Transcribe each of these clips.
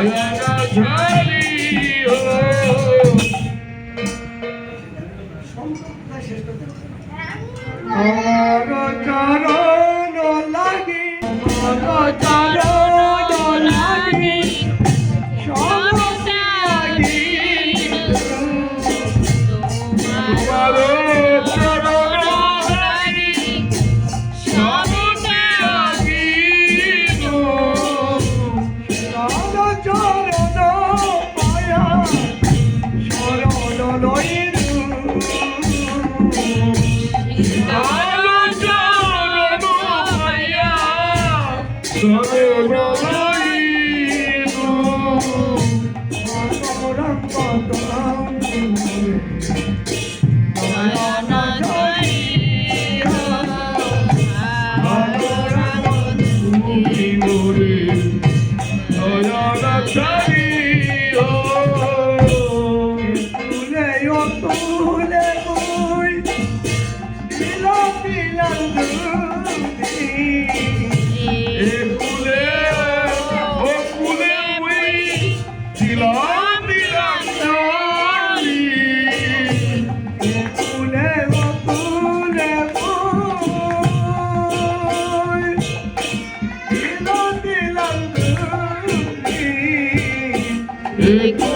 তোমার চরণ লাগে তোমার চরণ llorando, llorando. good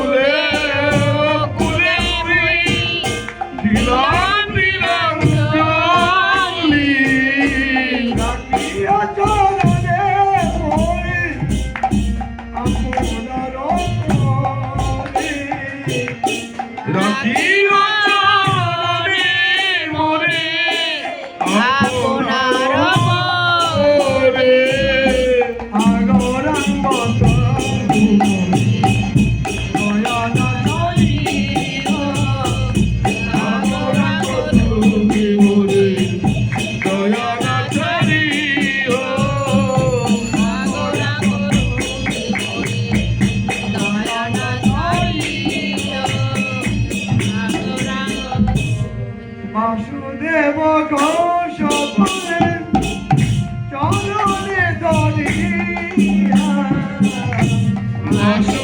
Amém.